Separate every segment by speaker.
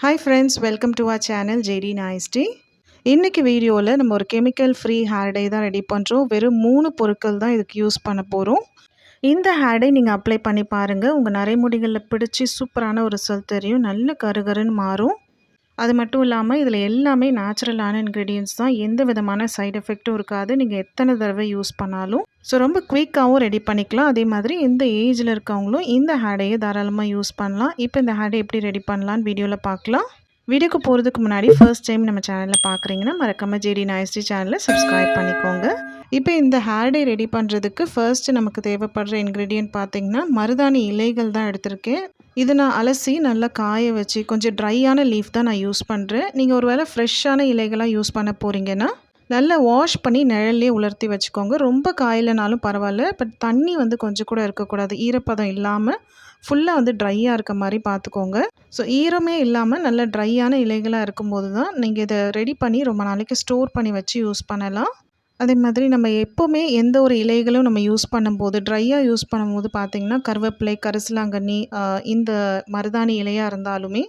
Speaker 1: Hi friends welcome to our channel JD நாய்ஸ்டி இன்றைக்கி வீடியோவில் நம்ம ஒரு கெமிக்கல் ஃப்ரீ ஹேர் டை தான் ரெடி பண்ணுறோம் வெறும் மூணு பொருட்கள் தான் இதுக்கு யூஸ் பண்ண போகிறோம் இந்த ஹேர் டை நீங்கள் அப்ளை பண்ணி பாருங்கள் உங்கள் நரைமுடிகளில் பிடிச்சி சூப்பரான ஒரு ரிசல்ட் தெரியும். நல்ல கருகருன்னு மாறும். அது மட்டும் இல்லாமல் இதில் எல்லாமே நேச்சுரலான இன்க்ரீடியன்ஸ் தான். எந்த விதமான சைடு எஃபெக்ட்டும் இருக்காது. நீங்கள் எத்தனை தடவை யூஸ் பண்ணாலும். ஸோ ரொம்ப குயிக்காகவும் ரெடி பண்ணிக்கலாம். அதே மாதிரி இந்த ஏஜில் இருக்கவங்களும் இந்த ஹேடையை தாராளமாக யூஸ் பண்ணலாம். இப்போ இந்த ஹேடை எப்படி ரெடி பண்ணலான்னு வீடியோவில் பார்க்கலாம். வீடியோக்கு போகிறதுக்கு முன்னாடி ஃபர்ஸ்ட் டைம் நம்ம சேனலில் பார்க்குறீங்கன்னா மறக்காமல் ஜேடி நாயஸ்டி சேனலை சப்ஸ்கிரைப் பண்ணிக்கோங்க. இப்போ இந்த ஹேர் ரெடி பண்ணுறதுக்கு ஃபர்ஸ்ட் நமக்கு தேவைப்படுற இன்க்ரீடியன்ட் பார்த்தீங்கன்னா மருதாணி இலைகள் தான் எடுத்திருக்கேன். இது நான் அலசி நல்லா காய வச்சு கொஞ்சம் ட்ரையான லீஃப் தான் நான் யூஸ் பண்ணுறேன் நீங்கள் ஒரு வேளை ஃப்ரெஷ்ஷான இலைகளாக யூஸ் பண்ண போகிறீங்கன்னா நல்லா வாஷ் பண்ணி நிழல்லே உலர்த்தி வச்சுக்கோங்க. ரொம்ப காயலைனாலும் பரவாயில்ல பட் தண்ணி வந்து கொஞ்சம் கூட இருக்கக்கூடாது. ஈரப்பதம் இல்லாமல் ஃபுல்லாக வந்து ட்ரையாக இருக்க மாதிரி பார்த்துக்கோங்க ஸோ ஈரமே இல்லாமல் நல்ல ட்ரையான இலைகளாக இருக்கும்போது தான் நீங்கள் இதை ரெடி பண்ணி ரொம்ப நாளைக்கு ஸ்டோர் பண்ணி வச்சு யூஸ் பண்ணலாம். அதே மாதிரி நம்ம எப்போவுமே எந்த ஒரு இலைகளும் நம்ம யூஸ் பண்ணும்போது ட்ரையாக யூஸ் பண்ணும்போது பார்த்திங்கன்னா கருவேப்பிலை கரிசலாங்கண்ணி இந்த மருதாணி இலையாக இருந்தாலுமே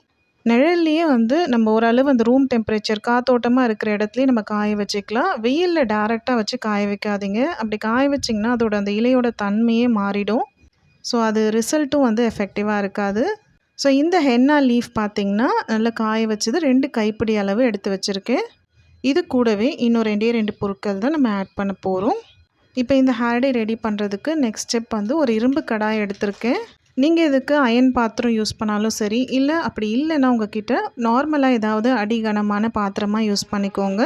Speaker 1: நிழல்லையே வந்து நம்ம ஓரளவு அந்த ரூம் டெம்பரேச்சர் காத்தோட்டமாக இருக்கிற இடத்துலையும் நம்ம காய வச்சுக்கலாம். வெயிலில் டேரெக்டாக வச்சு காய வைக்காதீங்க. அப்படி காய வச்சிங்கன்னா அதோட அந்த இலையோட தன்மையே மாறிடும். ஸோ அது ரிசல்ட்டும் வந்து எஃபெக்டிவாக இருக்காது. ஸோ இந்த ஹென்னா லீஃப் பார்த்திங்கன்னா நல்லா காய வச்சது ரெண்டு கைப்பிடி அளவு எடுத்து வச்சுருக்கேன். இது கூடவே இன்னும் ரெண்டே ரெண்டு பொருட்கள் தான் நம்ம ஆட் பண்ண போகிறோம் இப்போ இந்த ஹேர்டே ரெடி பண்ணுறதுக்கு நெக்ஸ்ட் ஸ்டெப் வந்து ஒரு இரும்பு கடாய் எடுத்திருக்கேன். நீங்கள் இதுக்கு அயன் பாத்திரம் யூஸ் பண்ணாலும் சரி இல்லை அப்படி இல்லைன்னா உங்ககிட்ட நார்மலாக ஏதாவது அடிகனமான பாத்திரமாக யூஸ் பண்ணிக்கோங்க.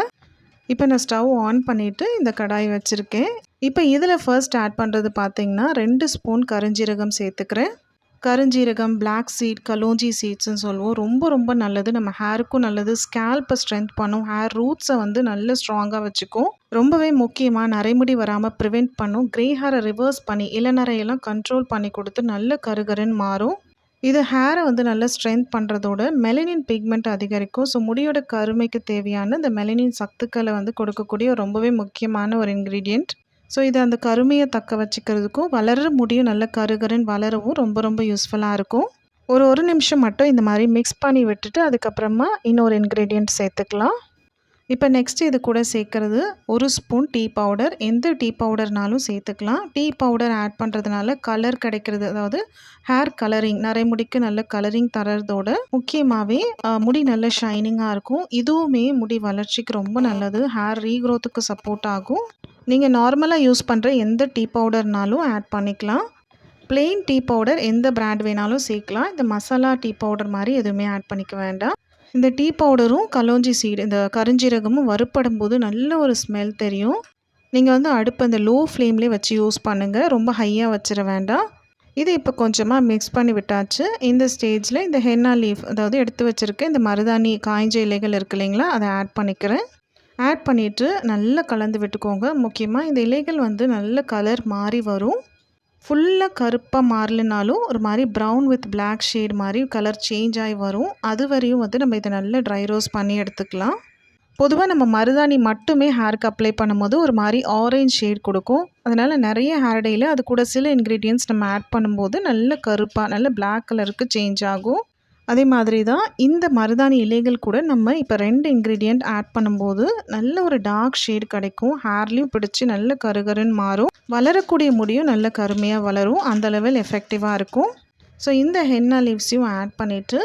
Speaker 1: இப்போ நான் ஸ்டவ் ஆன் பண்ணிவிட்டு இந்த கடாய் வச்சுருக்கேன். இப்போ இதில் ஃபர்ஸ்ட் ஆட் பண்ணுறது பார்த்திங்கன்னா ரெண்டு ஸ்பூன் கருஞ்சீரகம் சேர்த்துக்கிறேன். கருஞ்சீரகம் பிளாக் சீட் கலோஞ்சி சீட்ஸ்ன்னு சொல்லுவோம் ரொம்ப ரொம்ப நல்லது. நம்ம ஹேருக்கும் நல்லது. ஸ்கேல்ப்பை ஸ்ட்ரென்த் பண்ணும். ஹேர் ரூட்ஸை வந்து நல்ல ஸ்ட்ராங்காக வச்சுக்கும். ரொம்பவே முக்கியமாக நரைமுடி வராமல் ப்ரிவெண்ட் பண்ணும். க்ரே ஹேரை ரிவர்ஸ் பண்ணி இளநரையெல்லாம் கண்ட்ரோல் பண்ணி கொடுத்து நல்ல கருகருன்னு மாறும். இது ஹேரை வந்து நல்லா ஸ்ட்ரென்த் பண்ணுறதோட மெலனின் பிக்மெண்ட் அதிகரிக்கும். ஸோ முடியோட கருமைக்கு தேவையான இந்த மெலனின் சத்துக்களை வந்து கொடுக்கக்கூடிய ரொம்பவே முக்கியமான ஒரு இன்க்ரீடியண்ட் ஸோ இது அந்த கருமையை தக்க வச்சுக்கிறதுக்கும் வளர முடியும் நல்ல கருகருன்னு வளரவும் ரொம்ப ரொம்ப யூஸ்ஃபுல்லாக இருக்கும். ஒரு ஒரு நிமிஷம் மட்டும் இந்த மாதிரி மிக்ஸ் பண்ணி விட்டுட்டு அதுக்கப்புறமா இன்னொரு இன்க்ரீடியண்ட் சேர்த்துக்கலாம். இப்போ நெக்ஸ்ட் இது கூட சேர்க்குறது ஒரு ஸ்பூன் டீ பவுடர் எந்த டீ பவுடர்னாலும் சேர்த்துக்கலாம். டீ பவுடர் ஆட் பண்ணுறதுனால கலர் கிடைக்கிறது அதாவது ஹேர் கலரிங் நரைமுடிக்கு நல்ல கலரிங் தரதோட முக்கியமாகவே முடி நல்ல ஷைனிங்காக இருக்கும். இதுவுமே முடி வளர்ச்சிக்கு ரொம்ப நல்லது. ஹேர் ரீக்ரோத்துக்கு சப்போர்ட் ஆகும். நீங்கள் நார்மலாக யூஸ் பண்ணுற எந்த டீ பவுடர்னாலும் ஆட் பண்ணிக்கலாம். பிளெயின் டீ பவுடர் எந்த பிராண்ட் வேணாலும் சேர்க்கலாம். இந்த மசாலா டீ பவுடர் மாதிரி எதுவுமே ஆட் பண்ணிக்க வேண்டாம். இந்த டீ பவுடரும் கலோஞ்சி சீடு இந்த கருஞ்சீரகமும் வறுப்படும் போது நல்ல ஒரு ஸ்மெல் தெரியும். நீங்கள் வந்து அடுப்பு அந்த லோ ஃப்ளேம்லேயே வச்சு யூஸ் பண்ணுங்கள் ரொம்ப ஹையாக வச்சிட வேண்டாம். இது இப்போ கொஞ்சமாக மிக்ஸ் பண்ணி விட்டாச்சு. இந்த ஸ்டேஜில் இந்த ஹென்னா லீஃப் அதாவது எடுத்து வச்சுருக்க இந்த மருதாணி காய்ஞ்ச இலைகள் இருக்கு இல்லைங்களா அதை ஆட் பண்ணிக்கிறேன். ஆட் பண்ணிவிட்டு நல்லா கலந்து விட்டுக்கோங்க. முக்கியமாக இந்த இலைகள் வந்து நல்ல கலர் மாறி வரும். ஃபுல்லாக கருப்பாக மாறலனாலும் ஒரு மாதிரி ப்ரௌன் வித் பிளாக் ஷேட் மாதிரி கலர் சேஞ்ச் ஆகி வரும். அது வரையும் வந்து நம்ம இதை நல்லா ட்ரை ரோஸ் பண்ணி எடுத்துக்கலாம். பொதுவாக நம்ம மருதாணி மட்டுமே ஹேருக்கு அப்ளை பண்ணும்போது ஒரு மாதிரி ஆரஞ்ச் ஷேட் கொடுக்கும். அதனால் நிறைய ஹேர் டேயில் அது கூட சில இன்க்ரீடியன்ட்ஸ் நம்ம ஆட் பண்ணும்போது நல்ல கருப்பாக நல்ல பிளாக் கலருக்கு சேஞ்ச் ஆகும். அதே மாதிரி தான் இந்த மருதாணி இலைகள் கூட நம்ம இப்போ ரெண்டு இன்க்ரீடியண்ட் ஆட் பண்ணும்போது நல்ல ஒரு டார்க் ஷேட் கிடைக்கும். ஹேர்லேயும் பிடிச்சி நல்ல கருகருன்னு மாறும். வளரக்கூடிய முடியும் நல்ல கருமையாக வளரும். அந்த லெவல் எஃபெக்டிவாக இருக்கும். ஸோ இந்த ஹென்னா லீவ்ஸையும் ஆட் பண்ணிவிட்டு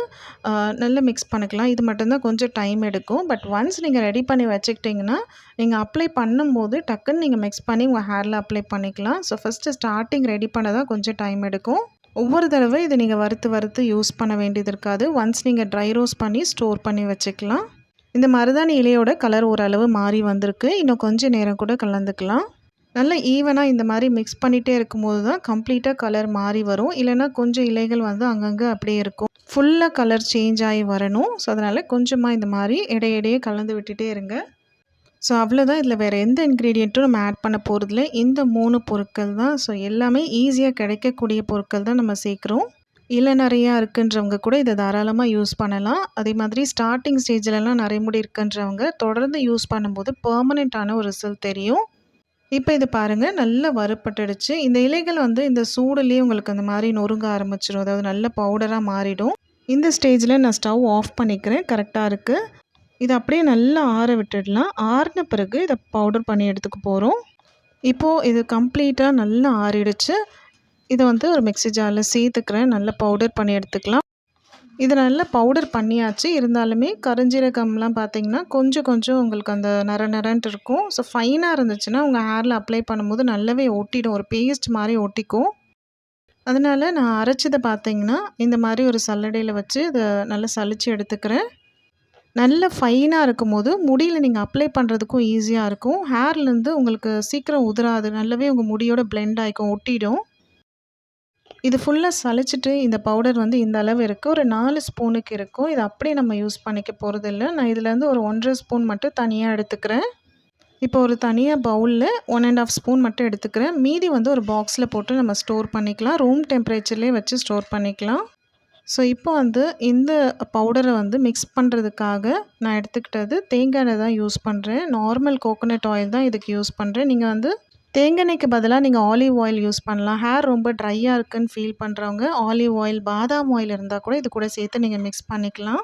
Speaker 1: நல்லா மிக்ஸ் பண்ணிக்கலாம். இது மட்டும்தான் கொஞ்சம் டைம் எடுக்கும். பட் ஒன்ஸ் நீங்கள் ரெடி பண்ணி வச்சுக்கிட்டிங்கன்னா நீங்கள் அப்ளை பண்ணும்போது டக்குன்னு நீங்கள் மிக்ஸ் பண்ணி உங்கள் ஹேரில் அப்ளை பண்ணிக்கலாம். ஸோ ஃபஸ்ட்டு ஸ்டார்டிங் ரெடி பண்ண தான் கொஞ்சம் டைம் எடுக்கும். ஒவ்வொரு தடவை இதை நீங்கள் வறுத்து வறுத்து யூஸ் பண்ண வேண்டியது இருக்காது. ஒன்ஸ் நீங்கள் ட்ரை ரோஸ் பண்ணி ஸ்டோர் பண்ணி வச்சுக்கலாம். இந்த மருதாணி இலையோட கலர் ஓரளவு மாறி வந்திருக்கு. இன்னும் கொஞ்சம் நேரம் கூட கலந்துக்கலாம். நல்லா ஈவனாக இந்த மாதிரி மிக்ஸ் பண்ணிகிட்டே இருக்கும்போது தான் கம்ப்ளீட்டாக கலர் மாறி வரும். இல்லைனா கொஞ்சம் இலைகள் வந்து அங்கங்கே அப்படியே இருக்கும். ஃபுல்லாக கலர் சேஞ்ச் ஆகி வரணும். ஸோ அதனால் கொஞ்சமாக இந்த மாதிரி இடையிடையே கலந்து விட்டுட்டே இருங்க. ஸோ அவ்வளோதான் இதில் வேறு எந்த இன்க்ரீடியண்ட்டும் நம்ம ஆட் பண்ண போகிறதில்ல இந்த மூணு பொருட்கள் தான். ஸோ எல்லாமே ஈஸியாக கிடைக்கக்கூடிய பொருட்கள் தான் நம்ம சேர்க்குறோம். இல்லை நிறையா இருக்குன்றவங்க கூட இதை தாராளமாக யூஸ் பண்ணலாம். அதே மாதிரி ஸ்டார்டிங் ஸ்டேஜிலலாம் நிறைய முடி இருக்குன்றவங்க தொடர்ந்து யூஸ் பண்ணும்போது பர்மனெண்ட்டான ஒரு ரிசல்ட் தெரியும். இப்போ இது பாருங்கள் நல்லா வறுப்பட்டுடுச்சு இந்த இலைகள் வந்து இந்த சூடுலேயே உங்களுக்கு அந்த மாதிரி நொறுங்க ஆரம்பிச்சிடும் அதாவது நல்ல பவுடராக மாறிடும். இந்த ஸ்டேஜில் நான் ஸ்டவ் ஆஃப் பண்ணிக்கிறேன். கரெக்டாக இருக்குது இதை அப்படியே நல்லா ஆற விட்டுடலாம். ஆறின பிறகு இதை பவுடர் பண்ணி எடுத்துக்க போகிறோம் இப்போது இது கம்ப்ளீட்டாக நல்லா ஆறிடுச்சு. இதை வந்து ஒரு மிக்ஸி ஜாரில் சேர்த்துக்கிறேன். நல்லா பவுடர் பண்ணி எடுத்துக்கலாம். இது நல்லா பவுடர் பண்ணியாச்சு. இருந்தாலுமே கருஞ்சீரகம்லாம் பார்த்திங்கன்னா கொஞ்சம் கொஞ்சம் உங்களுக்கு அந்த நர நரன்ட்டு இருக்கும். ஸோ ஃபைனாக இருந்துச்சுன்னா உங்கள் ஹேரில் அப்ளை பண்ணும்போது நல்லாவே ஒட்டிடும். ஒரு பேஸ்ட் மாதிரி ஒட்டிக்கும். அதனால் நான் அரைச்சதை பார்த்திங்கன்னா இந்த மாதிரி ஒரு சல்லடையில் வச்சு இதை நல்லா சளிச்சு எடுத்துக்கிறேன். நல்ல ஃபைனாக இருக்கும்போது முடியில் நீங்கள் அப்ளை பண்ணுறதுக்கும் ஈஸியாக இருக்கும். ஹேர்லேருந்து உங்களுக்கு சீக்கிரம் உதிராது. நல்லாவே உங்கள் முடியோட பிளெண்ட் ஆகிக்கும் ஒட்டிடும். இது ஃபுல்லாக சலிச்சிட்டு இந்த பவுடர் வந்து இந்த அளவு இருக்குது ஒரு நாலு ஸ்பூனுக்கு இருக்கும். இது அப்படியே நம்ம யூஸ் பண்ணிக்க போகிறதில்ல நான் இதுலேருந்து ஒரு ஒன்றரை ஸ்பூன் மட்டும் தனியாக எடுத்துக்கிறேன். இப்போ ஒரு தனியாக பவுலில் ஒன் அண்ட் ஆஃப் ஸ்பூன் மட்டும் எடுத்துக்கிறேன். மீதி வந்து ஒரு பாக்ஸில் போட்டு நம்ம ஸ்டோர் பண்ணிக்கலாம். ரூம் டெம்பரேச்சர்லேயே வச்சு ஸ்டோர் பண்ணிக்கலாம். ஸோ இப்போ வந்து இந்த பவுடரை வந்து மிக்ஸ் பண்ணுறதுக்காக நான் எடுத்துக்கிட்டது தேங்காய் எண்ணெய் தான் யூஸ் பண்ணுறேன் நார்மல் கோகோனட் ஆயில் தான் இதுக்கு யூஸ் பண்ணுறேன் நீங்கள் வந்து தேங்காய்க்கு பதிலாக நீங்கள் ஆலிவ் ஆயில் யூஸ் பண்ணலாம். ஹேர் ரொம்ப ட்ரையாக இருக்குன்னு ஃபீல் பண்ணுறவங்க ஆலிவ் ஆயில் பாதாம் ஆயில் இருந்தால் கூட இது கூட சேர்த்து நீங்கள் மிக்ஸ் பண்ணிக்கலாம்.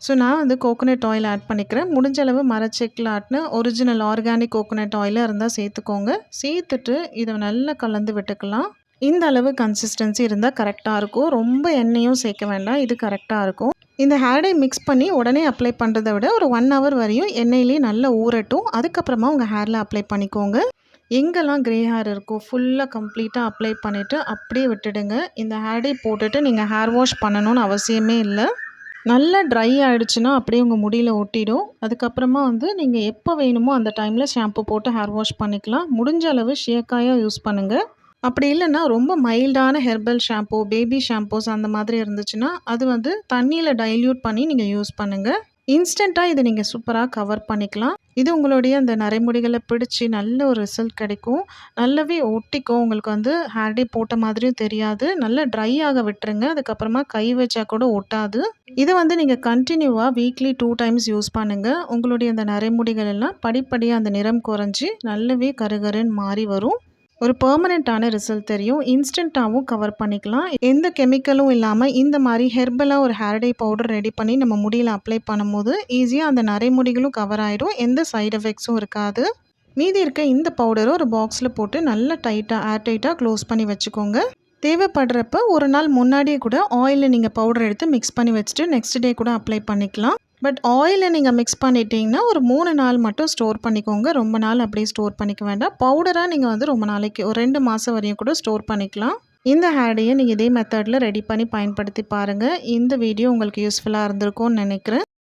Speaker 1: ஸோ நான் வந்து கோகோனட் ஆயில் ஆட் பண்ணிக்கிறேன். முடிஞ்ச அளவு மரச்செக்கில் ஆட்டின ஒரிஜினல் ஆர்கானிக் கோகோனட் ஆயிலாக இருந்தால் சேர்த்துக்கோங்க. சேர்த்துட்டு இதை நல்லா கலந்து விட்டுக்கலாம். இந்த அளவு கன்சிஸ்டன்சி இருந்தால் கரெக்டாக இருக்கும். ரொம்ப எண்ணெயும் சேர்க்க வேண்டாம். இது கரெக்டாக இருக்கும். இந்த ஹேர்டை மிக்ஸ் பண்ணி உடனே அப்ளை பண்ணுறதை விட ஒரு ஒன் ஹவர் வரையும் எண்ணெயிலே நல்லா ஊறட்டும். அதுக்கப்புறமா உங்கள் ஹேரில் அப்ளை பண்ணிக்கோங்க. எங்கெல்லாம் க்ரே ஹேர் இருக்கோ ஃபுல்லாக கம்ப்ளீட்டாக அப்ளை பண்ணிவிட்டு அப்படியே விட்டுடுங்க. இந்த ஹேர்டை போட்டுட்டு நீங்கள் ஹேர் வாஷ் பண்ணணும்னு அவசியமே இல்லை. நல்லா ட்ரை ஆகிடுச்சுன்னா அப்படியே உங்கள் முடியில் ஒட்டிடும். அதுக்கப்புறமா வந்து நீங்கள் எப்போ வேணுமோ அந்த டைமில் ஷாம்பு போட்டு ஹேர் வாஷ் பண்ணிக்கலாம். முடிஞ்ச அளவு ஷேக்காயாக யூஸ் பண்ணுங்கள் அப்படி இல்லைன்னா ரொம்ப மைல்டான ஹெர்பல் ஷாம்பூ பேபி ஷாம்பூஸ் அந்த மாதிரி இருந்துச்சுன்னா அது வந்து தண்ணியில் டைல்யூட் பண்ணி நீங்கள் யூஸ் பண்ணுங்கள் இன்ஸ்டண்ட்டாக இதை நீங்கள் சூப்பராக கவர் பண்ணிக்கலாம். இது உங்களுடைய அந்த நரைமுடிகளை பிடிச்சி நல்ல ஒரு ரிசல்ட் கிடைக்கும். நல்லாவே ஒட்டிக்கும் உங்களுக்கு வந்து ஹேர்டே போட்ட மாதிரியும் தெரியாது. நல்லா ட்ரை ஆக விட்டுருங்க. அதுக்கப்புறமா கை வச்சா கூட ஒட்டாது. இதை வந்து நீங்கள் கண்டினியூவாக வீக்லி டூ டைம்ஸ் யூஸ் பண்ணுங்கள் உங்களுடைய அந்த நரைமுடிகள் எல்லாம் படிப்படியாக அந்த நிறம் குறைஞ்சி நல்லாவே கருகருன்னு மாறி வரும். ஒரு பெர்மனெண்ட்டான ரிசல்ட் தெரியும். இன்ஸ்டண்ட்டாகவும் கவர் பண்ணிக்கலாம். எந்த கெமிக்கலும் இல்லாமல் இந்த மாதிரி ஹெர்பலாக ஒரு ஹேர் டே பவுடர் ரெடி பண்ணி நம்ம முடியில் அப்ளை பண்ணும்போது ஈஸியாக அந்த நரைமுடிகளும் கவர் ஆகிடும் எந்த சைடு எஃபெக்ட்ஸும் இருக்காது. மீதி இருக்க இந்த பவுடரை ஒரு பாக்ஸில் போட்டு நல்லா டைட்டாக ஏர் டைட்டாக க்ளோஸ் பண்ணி வச்சுக்கோங்க. தேவைப்படுறப்ப ஒரு நாள் முன்னாடியே கூட ஆயிலில் நீங்கள் பவுடர் எடுத்து மிக்ஸ் பண்ணி வச்சுட்டு நெக்ஸ்ட் டே கூட அப்ளை பண்ணிக்கலாம். பட் ஆயிலை நீங்கள் மிக்ஸ் பண்ணிட்டீங்கன்னா ஒரு மூணு நாள் மட்டும் ஸ்டோர் பண்ணிக்கோங்க. ரொம்ப நாள் அப்படியே ஸ்டோர் பண்ணிக்க வேண்டாம். பவுடராக நீங்கள் வந்து ரொம்ப நாளைக்கு ஒரு ரெண்டு மாதம் வரையும் கூட ஸ்டோர் பண்ணிக்கலாம். இந்த ஹேடையை நீங்கள் இதே மெத்தடில் ரெடி பண்ணி பயன்படுத்தி பாருங்கள் இந்த வீடியோ உங்களுக்கு யூஸ்ஃபுல்லாக இருந்திருக்கும்னு நினைக்கிறேன்.